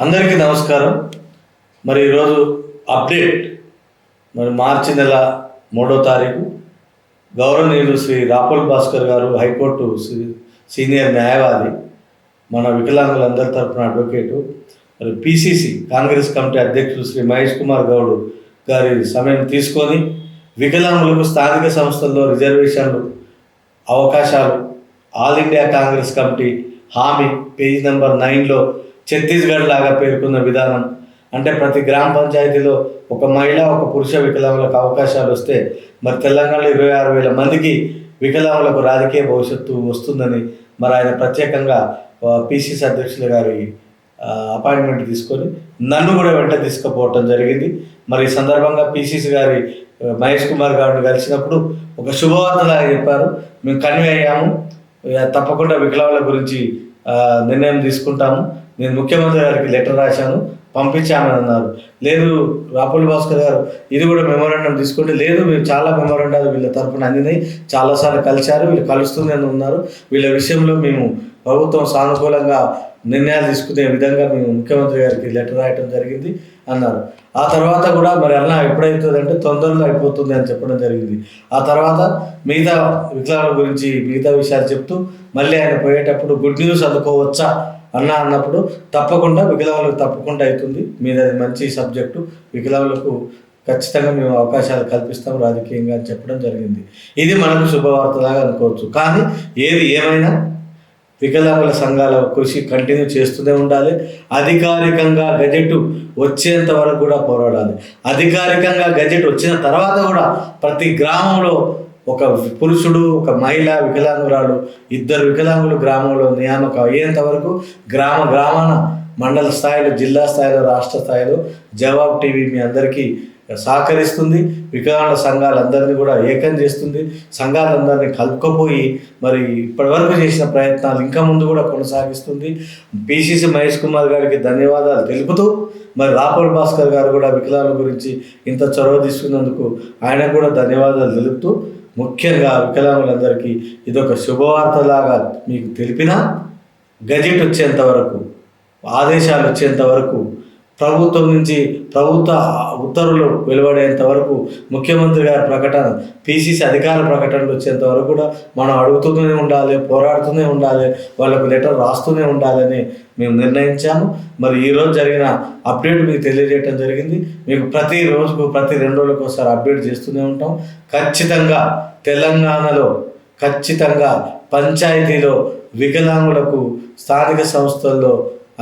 అందరికీ నమస్కారం. మరి ఈరోజు అప్డేట్ మరి మార్చి నెల మూడో తారీఖు గౌరవనీయులు శ్రీ రాపుల్ భాస్కర్ గారు హైకోర్టు సీనియర్ న్యాయవాది మన వికలాంగులందరి తరపున అడ్వకేటు మరి పిసిసి కాంగ్రెస్ కమిటీ అధ్యక్షుడు శ్రీ మహేష్ కుమార్ గౌడ్ గారి సమయం తీసుకొని వికలాంగులకు స్థానిక సంస్థల్లో రిజర్వేషన్లు అవకాశాలు ఆల్ ఇండియా కాంగ్రెస్ కమిటీ హామీ పేజీ నెంబర్ నైన్లో ఛత్తీస్గఢ్ లాగా పేర్కొన్న విధానం. అంటే ప్రతి గ్రామ పంచాయతీలో ఒక మహిళ ఒక పురుష వికలాంగులకు అవకాశాలు వస్తే మరి తెలంగాణలో ఇరవై ఆరు వేల మందికి వికలాంగులకు రాజకీయ భవిష్యత్తు వస్తుందని మరి ఆయన ప్రత్యేకంగా పిసిసి అధ్యక్షులు గారి అపాయింట్మెంట్ తీసుకొని నన్ను కూడా వెంట తీసుకుపోవటం జరిగింది. మరి ఈ సందర్భంగా పిసిసి గారి మహేష్ కుమార్ గారిని కలిసినప్పుడు ఒక శుభవార్తలాగా చెప్పారు. మేము కన్వే అయ్యాము. తప్పకుండా వికలాంగుల గురించి నిర్ణయం తీసుకుంటాము. నేను ముఖ్యమంత్రి గారికి లెటర్ రాశాను పంపించామని అన్నారు. లేదు రాపుల్ భాస్కర్ గారు ఇది కూడా మెమోరాండం తీసుకుంటే లేదు మీరు చాలా మెమోరాండాలు వీళ్ళ తరఫున అందినాయి చాలాసార్లు కలిశారు వీళ్ళు కలుస్తూనే ఉన్నారు. వీళ్ళ విషయంలో మేము ప్రభుత్వం సానుకూలంగా నిర్ణయాలు తీసుకునే విధంగా మేము ముఖ్యమంత్రి గారికి లెటర్ రాయటం జరిగింది అన్నారు. ఆ తర్వాత కూడా మరి అన్న ఎప్పుడైతుందంటే తొందరలో అయిపోతుంది అని చెప్పడం జరిగింది. ఆ తర్వాత మిగతా వికలాంగుల గురించి మిగతా విషయాలు చెప్తూ మళ్ళీ ఆయన పోయేటప్పుడు గుడ్ న్యూస్ అందుకోవచ్చా అన్న అన్నప్పుడు తప్పకుండా వికలాంగులకు తప్పకుండా అవుతుంది. మీద అది మంచి సబ్జెక్టు. వికలాంగులకు ఖచ్చితంగా మేము అవకాశాలు కల్పిస్తాం రాజకీయంగా అని చెప్పడం జరిగింది. ఇది మనకు శుభవార్తలాగా అనుకోవచ్చు. కానీ ఏది ఏమైనా వికలాంగుల సంఘాల కృషి కంటిన్యూ చేస్తూనే ఉండాలి. అధికారికంగా గజెట్ వచ్చేంత వరకు కూడా పోరాడాలి. అధికారికంగా గజెట్ వచ్చిన తర్వాత కూడా ప్రతి గ్రామంలో ఒక పురుషుడు ఒక మహిళ వికలాంగురాలు ఇద్దరు వికలాంగులు గ్రామంలో నియామకం అయ్యేంత వరకు గ్రామ గ్రామాన మండల స్థాయిలో జిల్లా స్థాయిలో రాష్ట్ర స్థాయిలో జవాబు టీవీ మీ అందరికీ సహకరిస్తుంది. వికలాంగుల సంఘాలందరినీ కూడా ఏకం చేస్తుంది. సంఘాలందరినీ కలుపుకపోయి మరి ఇప్పటివరకు చేసిన ప్రయత్నాలు ఇంకా ముందు కూడా కొనసాగిస్తుంది. పిసిసి మహేష్ కుమార్ గారికి ధన్యవాదాలు తెలుపుతూ మరి రాపూర్ భాస్కర్ గారు కూడా వికలాంగుల గురించి ఇంత చొరవ తీసుకున్నందుకు ఆయనకు కూడా ధన్యవాదాలు తెలుపుతూ ముఖ్యంగా వికలాంగులందరికీ ఇదొక శుభవార్తలాగా మీకు తెలిపినా గజెట్ వచ్చేంత వరకు ఆదేశాలు వచ్చేంత వరకు ప్రభుత్వం నుంచి ప్రభుత్వ ఉత్తర్వులు వెలువడేంత వరకు ముఖ్యమంత్రి గారి ప్రకటన పిసిసి అధికార ప్రకటనలు వచ్చేంత వరకు కూడా మనం అడుగుతూనే ఉండాలి పోరాడుతూనే ఉండాలి వాళ్ళకు లెటర్ రాస్తూనే ఉండాలని మేము నిర్ణయించాము. మరి ఈరోజు జరిగిన అప్డేట్ మీకు తెలియజేయడం జరిగింది. మీకు ప్రతి రోజుకు ప్రతి రెండు రోజులకు ఒకసారి అప్డేట్ చేస్తూనే ఉంటాం. ఖచ్చితంగా తెలంగాణలో ఖచ్చితంగా పంచాయతీలో వికలాంగులకు స్థానిక సంస్థల్లో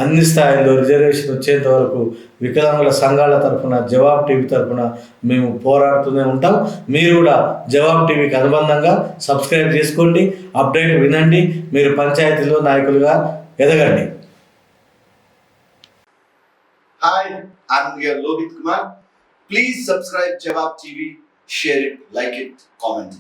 అన్ని స్థాయిల్లో రిజర్వేషన్ వచ్చేంత వరకు వికలాంగుల సంఘాల తరఫున జవాబ్ టీవీ తరఫున మేము పోరాడుతూనే ఉంటాం. మీరు కూడా జవాబ్ టీవీకి అనుబంధంగా సబ్స్క్రైబ్ చేసుకోండి అప్డేట్ వినండి మీరు పంచాయతీలో నాయకులుగా ఎదగండి. Hi I'm Lohith Kumar please subscribe Jawab TV share it like it comment.